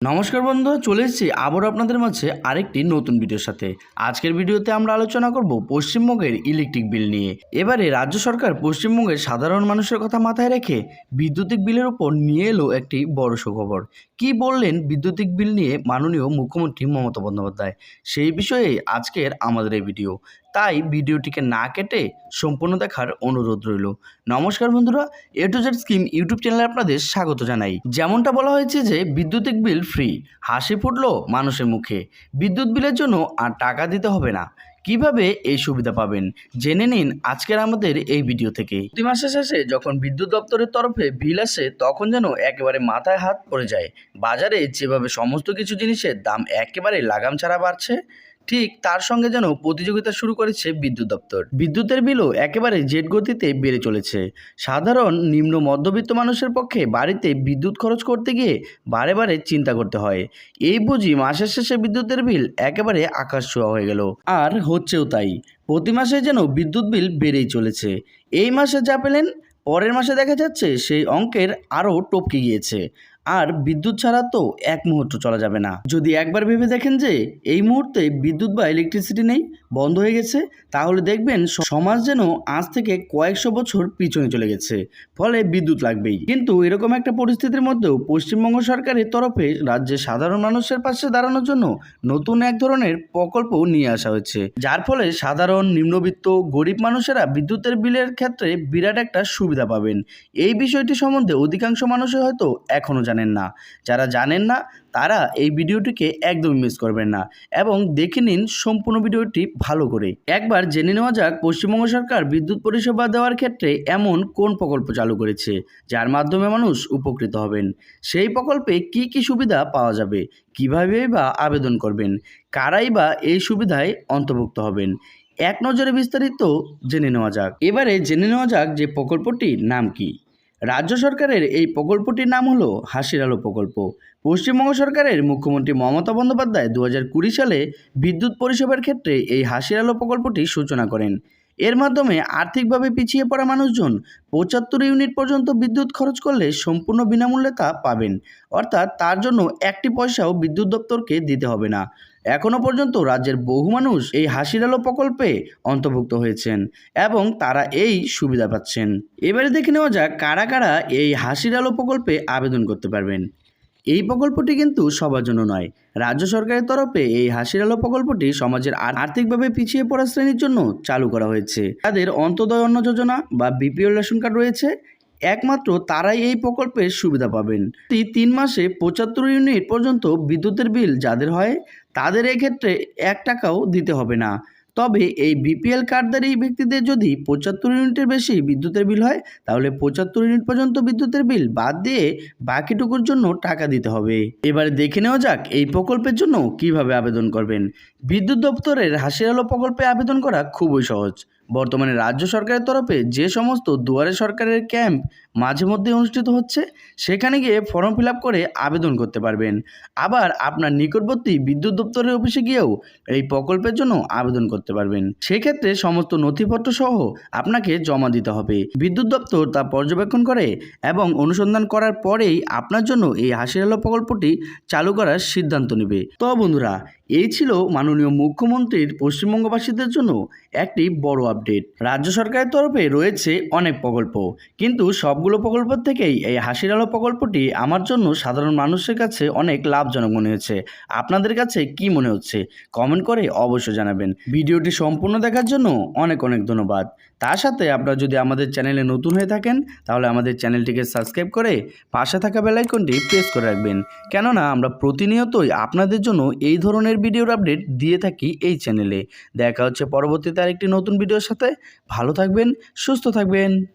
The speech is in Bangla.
নমস্কার বন্ধুরা, চলে এসেছি আবারও আপনাদের মাঝে আরেকটি নতুন ভিডিওর সাথে। আজকের ভিডিওতে আমরা আলোচনা করব পশ্চিমবঙ্গের ইলেকট্রিক বিল নিয়ে। এবারে রাজ্য সরকার পশ্চিমবঙ্গের সাধারণ মানুষের কথা মাথায় রেখে বিদ্যুতিক বিলের উপর নিয়ে এলো একটি বড় সুখবর। কি বললেন বিদ্যুতিক বিল নিয়ে মাননীয় মুখ্যমন্ত্রী মমতা বন্দ্যোপাধ্যায়? সেই বিষয়ে আজকের আমাদের এই ভিডিও। তাই ভিডিওটিকে না কেটে সম্পূর্ণ দেখার অনুরোধ রইল। নমস্কার বন্ধুরা, A to Z scheme YouTube চ্যানেলে আপনাদের স্বাগত জানাই। যেমনটা বলা হয়েছে যে, বিদ্যুতিক বিল ফ্রি, হাসি ফুটল মানুষের মুখে। বিদ্যুৎ বিলের জন্য আর টাকা দিতে হবে না। কীভাবে এই সুবিধা পাবেন? জেনে নিন আজকের আমাদের এই ভিডিও থেকে। প্রতি মাসের শেষে যখন বিদ্যুৎ দপ্তরের তরফে বিল আসে, তখন যেন একেবারে মাথায় হাত পড়ে যায়। বাজারে যেভাবে সমস্ত কিছু জিনিসের দাম একেবারে লাগাম ছাড়া বাড়ছে ঠিক তার সঙ্গে যেন প্রতিযোগিতা শুরু করেছে বিদ্যুৎ দপ্তর। বিদ্যুতের বিলও একেবারে জেট গতিতে বেড়ে চলেছে। সাধারণ নিম্ন মধ্যবিত্ত মানুষের পক্ষে বাড়িতে বিদ্যুৎ খরচ করতে গিয়ে বারে বারে চিন্তা করতে হয়। এই বুঝি মাসের শেষে বিদ্যুতের বিল একেবারে আকাশ ছোঁয়া হয়ে গেল। আর হচ্ছেও তাই। প্রতি মাসে যেন বিদ্যুৎ বিল বেড়েই চলেছে। এই মাসে যা পেলেন, পরের মাসে দেখা যাচ্ছে সেই অঙ্কের আরও টপকে গিয়েছে। আর বিদ্যুৎ ছাড়া তো এক মুহূর্ত চলা যাবে না। যদি একবার ভেবে দেখেন যে এই মুহূর্তে বিদ্যুৎ বা ইলেকট্রিসিটি নেই, বন্ধ হয়ে গেছে, তাহলে দেখবেন সমাজ যেন আজ থেকে কয়েকশো বছর পিছনে চলে গেছে। ফলে বিদ্যুৎ লাগবেই। কিন্তু এরকম একটা পরিস্থিতির মধ্যেও পশ্চিমবঙ্গ সরকারের তরফে রাজ্যের সাধারণ মানুষের পাশে দাঁড়ানোর জন্য নতুন এক ধরনের প্রকল্প নিয়ে আসা হয়েছে। যার ফলে সাধারণ, নিম্নবিত্ত, গরিব মানুষেরা বিদ্যুতের বিলের ক্ষেত্রে বিরাট একটা সুবিধা পাবেন। এই বিষয়টি সম্বন্ধে অধিকাংশ মানুষই হয়তো এখনও জানেন না। যারা জানেন না, তারা এই ভিডিওটিকে একদমই মিস করবেন না এবং দেখে নিন সম্পূর্ণ ভিডিওটি ভালো করে। একবার জেনে নেওয়া যাক, পশ্চিমবঙ্গ সরকার বিদ্যুৎ পরিষেবা দেওয়ার ক্ষেত্রে এমন কোন প্রকল্প চালু করেছে, যার মাধ্যমে মানুষ উপকৃত হবেন? সেই প্রকল্পে কি কি সুবিধা পাওয়া যাবে? কীভাবে বা আবেদন করবেন? কারাই বা এই সুবিধায় অন্তর্ভুক্ত হবেন? এক নজরে বিস্তারিত জেনে নেওয়া যাক। এবারে জেনে নেওয়া যাক যে প্রকল্পটির নাম কি। রাজ্য সরকারের এই প্রকল্পটির নাম হলো হাসির আলো প্রকল্প। পশ্চিমবঙ্গ সরকারের মুখ্যমন্ত্রী মমতা বন্দ্যোপাধ্যায় দু সালে বিদ্যুৎ পরিষেবার ক্ষেত্রে এই হাসির আলো প্রকল্পটি সূচনা করেন। এর মাধ্যমে আর্থিকভাবে পিছিয়ে পড়া মানুষজন পঁচাত্তর ইউনিট পর্যন্ত বিদ্যুৎ খরচ করলে সম্পূর্ণ বিনামূল্যে তা পাবেন। অর্থাৎ তার জন্য একটি পয়সাও বিদ্যুৎ দপ্তরকে দিতে হবে না। এখনও পর্যন্ত রাজ্যের বহু মানুষ এই হাসির আলো প্রকল্পে অন্তর্ভুক্ত হয়েছেন এবং তারা এই সুবিধা পাচ্ছেন। এবারে দেখে নেওয়া যাক কারা কারা এই হাসির আলো প্রকল্পে আবেদন করতে পারবেন। এই প্রকল্পটি কিন্তু সবার জন্য নয়। রাজ্য সরকারের তরফে এই হাসির আলো প্রকল্পটি সমাজের আর- আর্থিকভাবে পিছিয়ে পড়া শ্রেণির জন্য চালু করা হয়েছে। তাদের অন্তদয় অন্ন যোজনা বা বিপিএল রেশন কার্ড রয়েছে একমাত্র তারাই এই প্রকল্পের সুবিধা পাবেন। তিন মাসে পঁচাত্তর ইউনিট পর্যন্ত বিদ্যুতের বিল যাদের হয়, তাদের এক্ষেত্রে এক টাকাও দিতে হবে না। তবে এই বিপিএল কার্ডধারী ব্যক্তিদের যদি পঁচাত্তর ইউনিটের বেশি বিদ্যুতের বিল হয়, তাহলে পঁচাত্তর ইউনিট পর্যন্ত বিদ্যুতের বিল বাদ দিয়ে বাকিটুকুর জন্য টাকা দিতে হবে। এবারে দেখে নেওয়া যাক এই প্রকল্পের জন্য কীভাবে আবেদন করবেন। বিদ্যুৎ দপ্তরের হাসির আলো প্রকল্পে আবেদন করা খুবই সহজ। বর্তমানে রাজ্য সরকারের তরফে যে সমস্ত দুয়ারে সরকারের ক্যাম্প মাঝে মধ্যে অনুষ্ঠিত হচ্ছে, সেখানে গিয়ে ফর্ম ফিল করে আবেদন করতে পারবেন। আবার আপনার নিকটবর্তী বিদ্যুৎ দপ্তরের অফিসে গিয়েও এই প্রকল্পের জন্য আবেদন করতে পারবেন। সেক্ষেত্রে সমস্ত নথিপত্র সহ আপনাকে জমা দিতে হবে। বিদ্যুৎ দপ্তর তা পর্যবেক্ষণ করে এবং অনুসন্ধান করার পরেই আপনার জন্য এই হাসির আলো প্রকল্পটি চালু করার সিদ্ধান্ত নেবে। তো বন্ধুরা এই ছিল মাননীয় মুখ্যমন্ত্রীর পশ্চিমবঙ্গবাসীদের জন্য একটি বড় আপডেট। রাজ্য সরকারের তরফে রয়েছে অনেক প্রকল্প, কিন্তু সবগুলো প্রকল্পের থেকেই এই হাসির আলো প্রকল্পটি আমার জন্য সাধারণ মানুষের কাছে অনেক লাভজনক মনে হয়েছে আপনাদের কাছে কি মনে হচ্ছে? কমেন্ট করে অবশ্যই জানাবেন। ভিডিওটি সম্পূর্ণ দেখার জন্য অনেক অনেক ধন্যবাদ। তার সাথে আপনারা যদি আমাদের চ্যানেলে নতুন হয়ে থাকেন, তাহলে আমাদের চ্যানেলটিকে সাবস্ক্রাইব করে পাশে থাকা বেলাইকনটি প্রেস করে রাখবেন। কেননা আমরা প্রতিনিয়তই আপনাদের জন্য এই ধরনের ভিডিওর আপডেট দিয়ে থাকি এই চ্যানেলে দেখা হচ্ছে পরবর্তীতে আরেকটি নতুন ভিডিওর সাথে। ভালো থাকবেন, সুস্থ থাকবেন।